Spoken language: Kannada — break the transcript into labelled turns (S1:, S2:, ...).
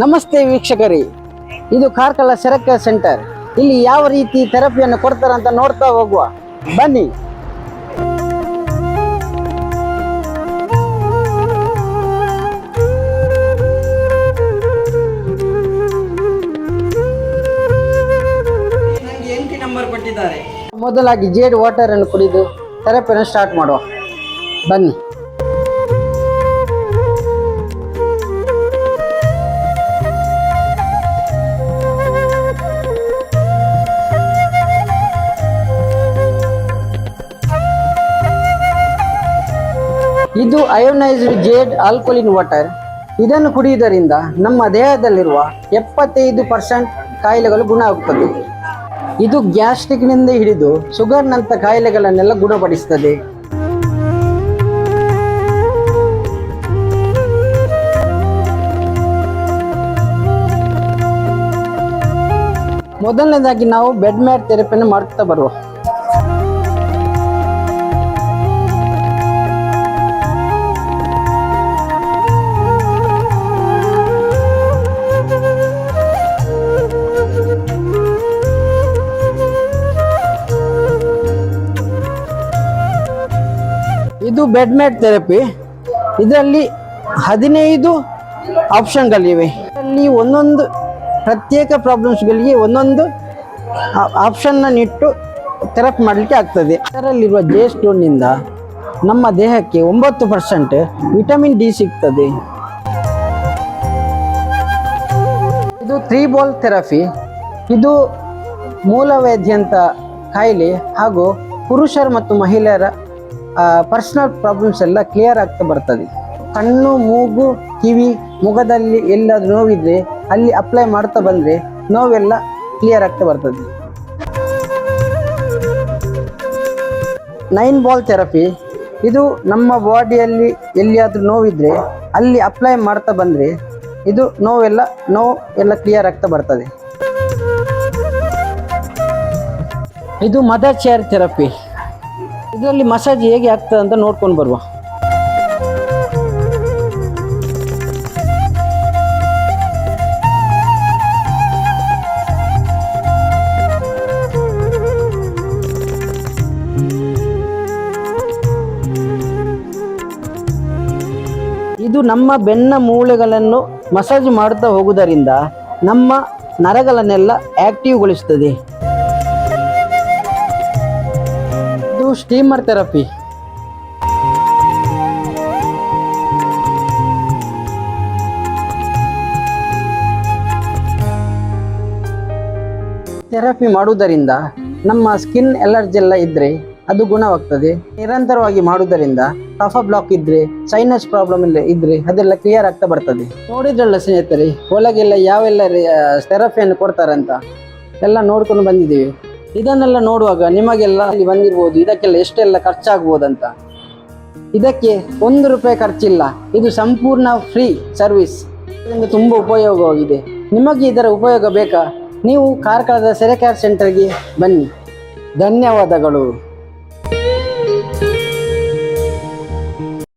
S1: ನಮಸ್ತೆ ವೀಕ್ಷಕರೇ. ಇದು ಕಾರ್ಕಳ ಸೆರಕ ಸೆಂಟರ್. ಇಲ್ಲಿ ಯಾವ ರೀತಿ ಥೆರಪಿಯನ್ನು ಕೊಡ್ತಾರೆ ಅಂತ ನೋಡ್ತಾ ಹೋಗುವ. ಬನ್ನಿ. ನಂಬರ್ ಕೊಟ್ಟಿದ್ದಾರೆ. ಮೊದಲಾಗಿ ಜೇಡ್ ವಾಟರ್ ಅನ್ನು ಕುಡಿದು ಥೆರಪಿಯನ್ನು ಸ್ಟಾರ್ಟ್ ಮಾಡುವ. ಬನ್ನಿ. ಇದು ಅಯೋನೈಸ್ಡ್ ಜೇಡ್ ಆಲ್ಕೋಲಿನ್ ವಾಟರ್. ಇದನ್ನು ಕುಡಿಯುವುದರಿಂದ ನಮ್ಮ ದೇಹದಲ್ಲಿರುವ ಎಪ್ಪತ್ತೈದು ಪರ್ಸೆಂಟ್ ಕಾಯಿಲೆಗಳು ಗುಣ ಆಗುತ್ತದೆ ಇದು ಗ್ಯಾಸ್ಟ್ರಿಕ್ನಿಂದ ಹಿಡಿದು ಶುಗರ್ನಂಥ ಕಾಯಿಲೆಗಳನ್ನೆಲ್ಲ ಗುಣಪಡಿಸುತ್ತದೆ ಮೊದಲನೇದಾಗಿ ನಾವು ಬೆಡ್ ಮ್ಯಾಟ್ ಥೆರಪಿಯನ್ನು ಮಾಡ್ತಾ ಬರುವ. ಇದು ಬೆಡ್ ಮ್ಯಾಟ್ ಥೆರಪಿ ಇದರಲ್ಲಿ ಹದಿನೈದು ಆಪ್ಷನ್ಗಳಿವೆ ಇದರಲ್ಲಿ ಒಂದೊಂದು ಪ್ರತ್ಯೇಕ ಪ್ರಾಬ್ಲಮ್ಸ್ಗಳಿಗೆ ಒಂದೊಂದು ಆಪ್ಷನ್ನ ಇಟ್ಟು ಥೆರಪಿ ಮಾಡಲಿಕ್ಕೆ ಆಗ್ತದೆ. ಅದರಲ್ಲಿರುವ ಜೆ ಸ್ಟೋನ್ನಿಂದ ನಮ್ಮ ದೇಹಕ್ಕೆ ಒಂಬತ್ತು ಪರ್ಸೆಂಟ್ ವಿಟಮಿನ್ ಡಿ ಸಿಗ್ತದೆ. ಇದು ತ್ರೀ ಬಾಲ್ ಥೆರಪಿ ಇದು ಮೂಲವೇದ್ಯಂತ ಕಾಯಿಲೆ ಹಾಗೂ ಪುರುಷರು ಮತ್ತು ಮಹಿಳೆಯರ ಪರ್ಸನಲ್ ಪ್ರಾಬ್ಲಮ್ಸ್ ಎಲ್ಲ ಕ್ಲಿಯರ್ ಆಗ್ತಾ ಬರ್ತದೆ. ಕಣ್ಣು, ಮೂಗು, ಕಿವಿ, ಮುಖದಲ್ಲಿ ಎಲ್ಲಾದರೂ ನೋವಿದ್ರೆ, ಅಲ್ಲಿ ಅಪ್ಲೈ ಮಾಡ್ತಾ ಬಂದರೆ ನೋವೆಲ್ಲ ಕ್ಲಿಯರ್ ಆಗ್ತಾ ಬರ್ತದೆ. ನೈನ್ ಬಾಲ್ ಥೆರಪಿ ಇದು ನಮ್ಮ ಬಾಡಿಯಲ್ಲಿ ಎಲ್ಲಿಯಾದರೂ ನೋವಿದ್ರೆ, ಅಲ್ಲಿ ಅಪ್ಲೈ ಮಾಡ್ತಾ ಬಂದರೆ, ಇದು ನೋವೆಲ್ಲ, ನೋವು ಎಲ್ಲ ಕ್ಲಿಯರ್ ಆಗ್ತಾ ಬರ್ತದೆ. ಇದು ಮದರ್ ಚೇರ್ ಥೆರಪಿ ಇದರಲ್ಲಿ ಮಸಾಜ್ ಹೇಗೆ ಆಗ್ತದೆ ಅಂತ ನೋಡ್ಕೊಂಡು ಬರುವ. ಇದು ನಮ್ಮ ಬೆನ್ನ ಮೂಳೆಗಳನ್ನು ಮಸಾಜ್ ಮಾಡುತ್ತಾ ಹೋಗುವುದರಿಂದ ನಮ್ಮ ನರಗಳನ್ನೆಲ್ಲ ಆಕ್ಟಿವ್ಗೊಳಿಸುತ್ತದೆ ಇದು ಸ್ಟೀಮರ್ ಥೆರಪಿ ಥೆರಪಿ ಮಾಡುವುದರಿಂದ ನಮ್ಮ ಸ್ಕಿನ್ ಎಲರ್ಜಿ ಎಲ್ಲ ಇದ್ರೆ ಅದು ಗುಣವಾಗ್ತದೆ. ನಿರಂತರವಾಗಿ ಮಾಡುವುದರಿಂದ ಕಫ ಬ್ಲಾಕ್ ಇದ್ರೆ ಸೈನಸ್ ಪ್ರಾಬ್ಲಮ್ ಇಲ್ಲ ಇದ್ರೆ ಅದೆಲ್ಲ ಕ್ಲಿಯರ್ ಆಗ್ತಾ ಬರ್ತದೆ. ನೋಡಿದ್ರಲ್ಲ ಸ್ನೇಹಿತರೆ, ಒಳಗೆಲ್ಲ ಯಾವೆಲ್ಲ ಥೆರಪಿಯನ್ನು ಕೊಡ್ತಾರಂತ? ಎಲ್ಲ ನೋಡ್ಕೊಂಡು ಬಂದಿದ್ದೀವಿ. ಇದನ್ನೆಲ್ಲ ನೋಡುವಾಗ ನಿಮಗೆಲ್ಲ ಅಲ್ಲಿ ಬಂದಿರ್ಬೋದು, ಇದಕ್ಕೆಲ್ಲ ಎಷ್ಟೆಲ್ಲ ಖರ್ಚಾಗ್ಬೋದಂತ. ಇದಕ್ಕೆ ಒಂದು ರೂಪಾಯಿ ಖರ್ಚಿಲ್ಲ, ಇದು ಸಂಪೂರ್ಣ ಫ್ರೀ ಸರ್ವಿಸ್ ಇದರಿಂದ ತುಂಬ ಉಪಯೋಗವಾಗಿದೆ ನಿಮಗೆ ಇದರ ಉಪಯೋಗ ಬೇಕಾ? ನೀವು ಕಾರ್ಕಳದ ಸೆರೆ ಕೇರ್ ಸೆಂಟರ್ಗೆ ಬನ್ನಿ. ಧನ್ಯವಾದಗಳು.